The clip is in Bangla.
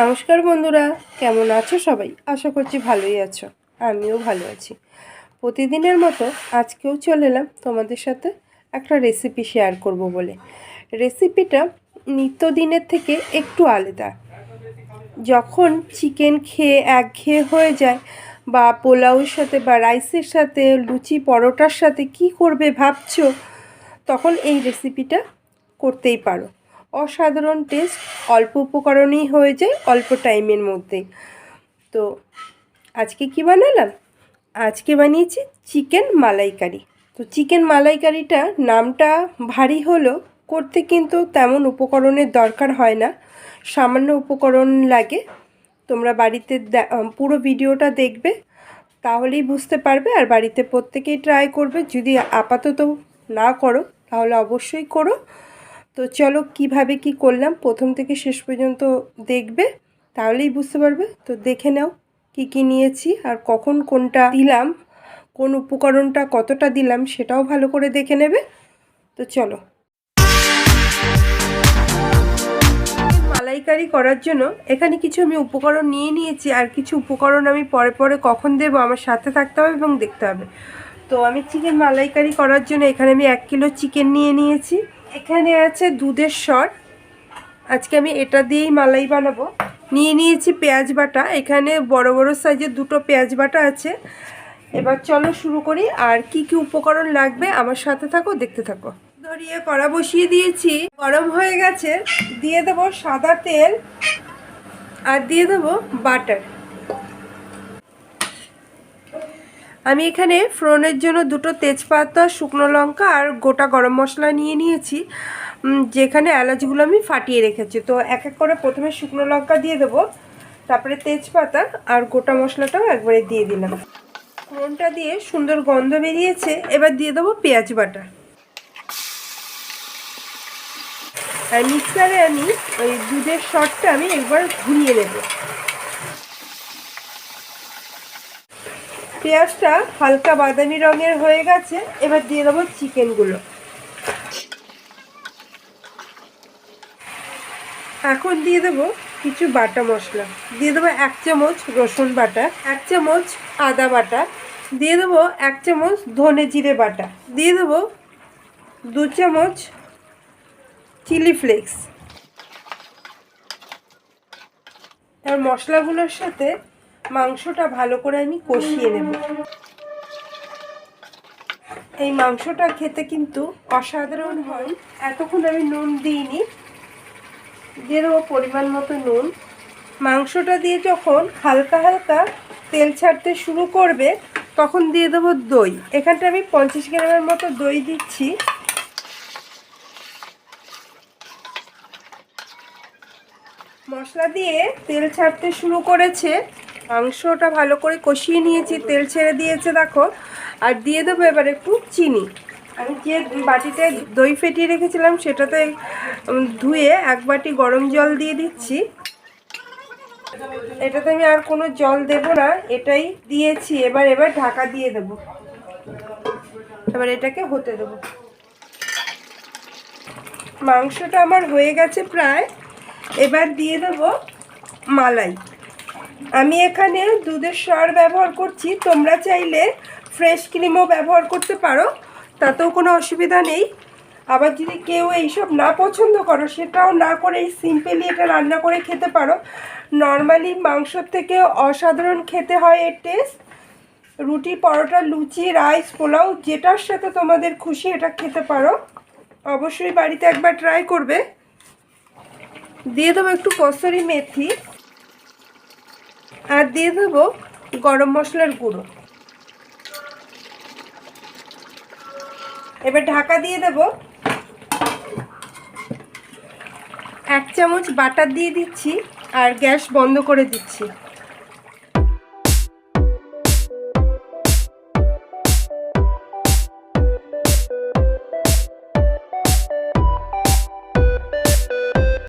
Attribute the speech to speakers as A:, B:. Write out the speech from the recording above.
A: নমস্কার বন্ধুরা, কেমন আছো সবাই? আশা করছি ভালোই আছো, আমিও ভালো আছি। প্রতিদিনের মতো আজকেও চলে এলাম তোমাদের সাথে একটা রেসিপি শেয়ার করব বলে। রেসিপিটা নিত্যদিনের থেকে একটু আলাদা। যখন চিকেন খেয়ে একঘেয়ে হয়ে যায় বা পোলাওর সাথে বা রাইসের সাথে, লুচি পরোটার সাথে কি করবে ভাবছ, তখন এই রেসিপিটা করতেই পারো। অসাধারণ টেস্ট, অল্প উপকরণেই হয়ে যায়, অল্প টাইমের মধ্যে। তো আজকে কি বানালাম? আজকে বানিয়েছি চিকেন মালাইকারি। তো চিকেন মালাইকারিটা নামটা ভারী হলো করতে কিন্তু তেমন উপকরণের দরকার হয় না। সামান্য উপকরণ লাগে। তোমরা বাড়িতে পুরো ভিডিওটা দেখবে, তাহলেই বুঝতে পারবে আর বাড়িতে প্রত্যেকেই ট্রাই করবে। যদি আপাতত না করো, তাহলে অবশ্যই করো। তো চলো কীভাবে কি করলাম, প্রথম থেকে শেষ পর্যন্ত দেখবে, তাহলেই বুঝতে পারবে। তো দেখে নাও কি কি নিয়েছি আর কখন কোনটা দিলাম, কোন উপকরণটা কতটা দিলাম সেটাও ভালো করে দেখে নেবে। তো চলো। মালাইকারি করার জন্য এখানে কিছু আমি উপকরণ নিয়ে নিয়েছি আর কিছু উপকরণ আমি পরে পরে কখন দেবো আমার সাথে থাকতে হবে এবং দেখতে হবে। তো আমি চিকেন মালাইকারি করার জন্য এখানে আমি এক কিলো চিকেন নিয়ে নিয়েছি। এখানে আছে দুধের স্বর আজকে আমি এটা দিয়েই মালাই বানাবো। নিয়ে নিয়েছি পেঁয়াজ বাটা। এখানে বড় বড় সাইজের দুটো পেঁয়াজ বাটা আছে। এবার চলো শুরু করি। আর কি কি উপকরণ লাগবে আমার সাথে থাকো, দেখতে থাকো। ধরিয়ে কড়া বসিয়ে দিয়েছি। গরম হয়ে গেছে। দিয়ে দেবো সাদা তেল। আর দিয়ে দেবো বাটার। আমি এখানে ফোড়নের জন্য দুটো তেজপাতা, শুকনো লঙ্কা আর গোটা গরম মশলা নিয়ে নিয়েছি। যেখানে এলাচগুলো আমি ফাটিয়ে রেখেছি। তো এক এক করে প্রথমে শুকনো লঙ্কা দিয়ে দেবো, তারপরে তেজপাতা আর গোটা মশলাটাও একবারে দিয়ে দিলাম। ফোড়নটা দিয়ে সুন্দর গন্ধ বেরিয়েছে, এবার দিয়ে দেবো পেঁয়াজ বাটা। আর মিক্সারে আমি ওই দুধের শটটা আমি একবার ঘুরিয়ে নেব। পেঁয়াজটা হালকা বাদামি রঙের হয়ে গেছে, এবার দিয়ে দেবো চিকেনগুলো এখন দিয়ে দেবো কিছু বাটা মশলা। দিয়ে দেবো এক চামচ রসুন বাটা, এক চামচ আদা বাটা, দিয়ে দেবো এক চামচ ধনে জিরে বাটা, দিয়ে দেবো দু চামচ চিলি ফ্লেক্স। আর মশলাগুলোর সাথে মাংসটা ভালো করে আমি কষিয়ে নেব। এই মাংসটা খেতে কিন্তু অসাধারণ হয়। এতক্ষণ আমি নুন দিইনি, দিয়ে দেবো পরিমাণ মতো নুন। মাংসটা দিয়ে যখন হালকা হালকা তেল ছাড়তে শুরু করবে, তখন দিয়ে দেবো দই। এখানটা আমি পঞ্চাশ গ্রামের মতো দই দিচ্ছি। মশলা দিয়ে তেল ছাড়তে শুরু করেছে। মাংসটা ভালো করে কষিয়ে নিয়েছি, তেল ছেড়ে দিয়েছে দেখো। আর দিয়ে দেবো এবার একটু চিনি। আমি যে বাটিতে দই ফেটিয়ে রেখেছিলাম সেটাতে ধুয়ে এক বাটি গরম জল দিয়ে দিচ্ছি। এটাতে আমি আর কোনো জল দেব না, এটাই দিয়েছি। এবার এবার ঢাকা দিয়ে দেব। এবার এটাকে হতে দেবো। মাংসটা আমার হয়ে গেছে প্রায়। এবার দিয়ে দেবো মালাই। আমি এখানে দুধের স্বর ব্যবহার করছি। তোমরা চাইলে ফ্রেশ ক্রিমও ব্যবহার করতে পারো, তাতেও কোনো অসুবিধা নেই। আবার যদি কেউ এইসব না পছন্দ করো, সেটাও না করে সিম্পলি এটা রান্না করে খেতে পারো। নর্মালি মাংসর থেকে অসাধারণ খেতে হয় এর টেস্ট রুটি পরোটা, লুচি রাইস পোলাও, যেটার সাথে তোমাদের খুশি এটা খেতে পারো। অবশ্যই বাড়িতে একবার ট্রাই করবে। দিয়ে দেবো একটু কসুরি মেথি। আর দিয়ে দেবো গরম মশলার গুঁড়ো। এবার ঢাকা দিয়ে দেব এক চামচ বাটার দিয়ে দিচ্ছি আর গ্যাস বন্ধ করে দিচ্ছি।